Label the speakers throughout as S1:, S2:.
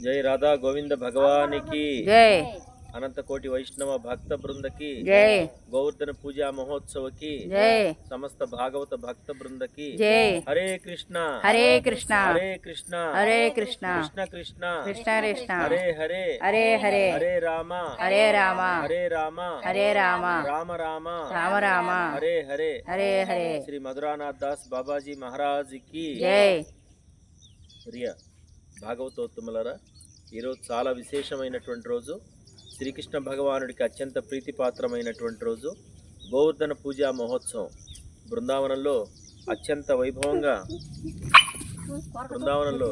S1: జై రాధా గోవింద భగవానికి.
S2: జై.
S1: అనంతకోటి వైష్ణవ భక్త బృందకి.
S2: జై.
S1: గోవర్ధన పూజా మహోత్సవకి.
S2: జై.
S1: సమస్త భాగవత భక్త బృందకి.
S2: జై.
S1: హరే కృష్ణ.
S2: హరే కృష్ణ.
S1: హరే కృష్ణ.
S2: హరే కృష్ణ.
S1: కృష్ణ కృష్ణ.
S2: కృష్ణ కృష్ణ.
S1: హరే హరే.
S2: హరే హరే.
S1: హరే రామ.
S2: హరే రామ.
S1: హరే రామ.
S2: హరే రామ.
S1: రామ రామ.
S2: రామ రామ.
S1: హరే హరే.
S2: హరే హరే.
S1: శ్రీ మధురానాథ్ దాస్ బాబాజీ మహారాజ్కి
S2: జై.
S1: ప్రియ భాగవతోత్తములరా ఈరోజు చాలా విశేషమైనటువంటి రోజు. శ్రీకృష్ణ భగవానుడికి అత్యంత ప్రీతిపాత్రమైనటువంటి రోజు. గోవర్ధన పూజా మహోత్సవం. బృందావనంలో అత్యంత వైభవంగా బృందావనంలో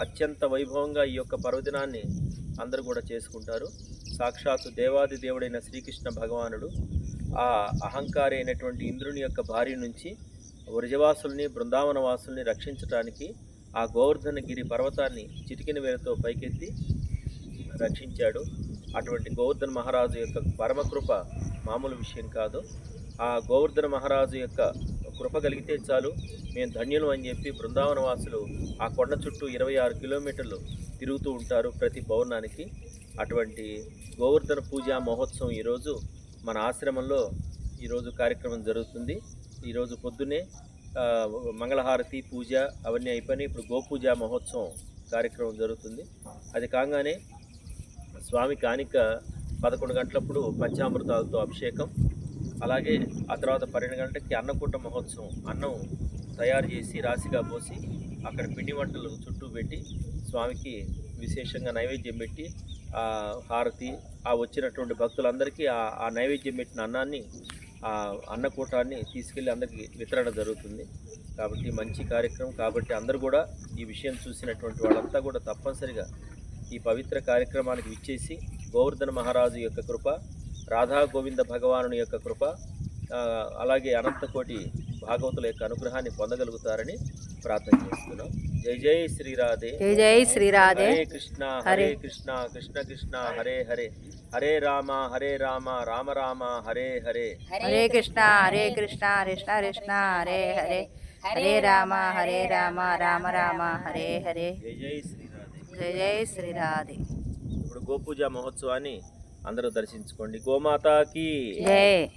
S1: అత్యంత వైభవంగా ఈ యొక్క పర్వదినాన్ని అందరూ కూడా చేసుకుంటారు. సాక్షాత్తు దేవాది దేవుడైన శ్రీకృష్ణ భగవానుడు ఆ అహంకారి అయినటువంటి ఇంద్రుని యొక్క భార్య నుంచి వృజవాసుల్ని బృందావన వాసుల్ని రక్షించటానికి ఆ గోవర్ధనగిరి పర్వతాన్ని చిటికిన వేలతో పైకెత్తి రక్షించాడు. అటువంటి గోవర్ధన మహారాజు యొక్క పరమకృప మామూలు విషయం కాదు. ఆ గోవర్ధన మహారాజు యొక్క కృప కలిగితే చాలు. మేము ధన్యులు అని చెప్పి బృందావన వాసులు ఆ కొండ చుట్టూ ఇరవై ఆరు కిలోమీటర్లు తిరుగుతూ ఉంటారు ప్రతి పౌర్ణానికి అటువంటి గోవర్ధన పూజా మహోత్సవం ఈరోజు మన ఆశ్రమంలో ఈరోజు కార్యక్రమం జరుగుతుంది. ఈరోజు పొద్దున్నే మంగళహారతి పూజ అవన్నీ అయిపోయినాయి. ఇప్పుడు గోపూజ మహోత్సవం కార్యక్రమం జరుగుతుంది. అది కాగానే స్వామి కానిక పదకొండు గంటలప్పుడు పంచామృతాలతో అభిషేకం. అలాగే ఆ తర్వాత పన్నెండు గంటలకి అన్నకూట మహోత్సవం. అన్నం తయారు చేసి రాశిగా పోసి అక్కడ పిండి వంటలు చుట్టూ పెట్టి స్వామికి విశేషంగా నైవేద్యం పెట్టి ఆ హారతి ఆ వచ్చినటువంటి భక్తులందరికీ ఆ ఆ నైవేద్యం పెట్టిన అన్నాన్ని ఆ అన్నకూటాన్ని తీసుకెళ్ళి అందరికి వితరణ జరుగుతుంది. కాబట్టి మంచి కార్యక్రమం. కాబట్టి అందరూ కూడా ఈ విషయం చూసినటువంటి వాళ్ళంతా కూడా తప్పనిసరిగా ఈ పవిత్ర కార్యక్రమానికి విచ్చేసి గోవర్ధన మహారాజు యొక్క కృప రాధా గోవింద భగవానుని యొక్క కృప అలాగే అనంతకోటి భాగవతుల యొక్క అనుగ్రహాన్ని పొందగలుగుతారని ప్రార్థన చేస్తున్నాం. జై జై శ్రీరాధే
S2: జై జై శ్రీరాధే
S1: హరే కృష్ణ హరే కృష్ణ కృష్ణ కృష్ణ హరే హరే. హరే రామ హరే రామ రామ రామ హరే హరే.
S2: హరే కృష్ణ హరే కృష్ణ కృష్ణ కృష్ణ హరే హరే. హరే రామ హరే రామ రామ రామ హరే హరే.
S1: జై జై శ్రీరాధే
S2: జై జై శ్రీరాధే
S1: ఇప్పుడు గోపూజ మహోత్సవాన్ని అందరూ దర్శించుకోండి. గోమాతాకి.
S2: జై.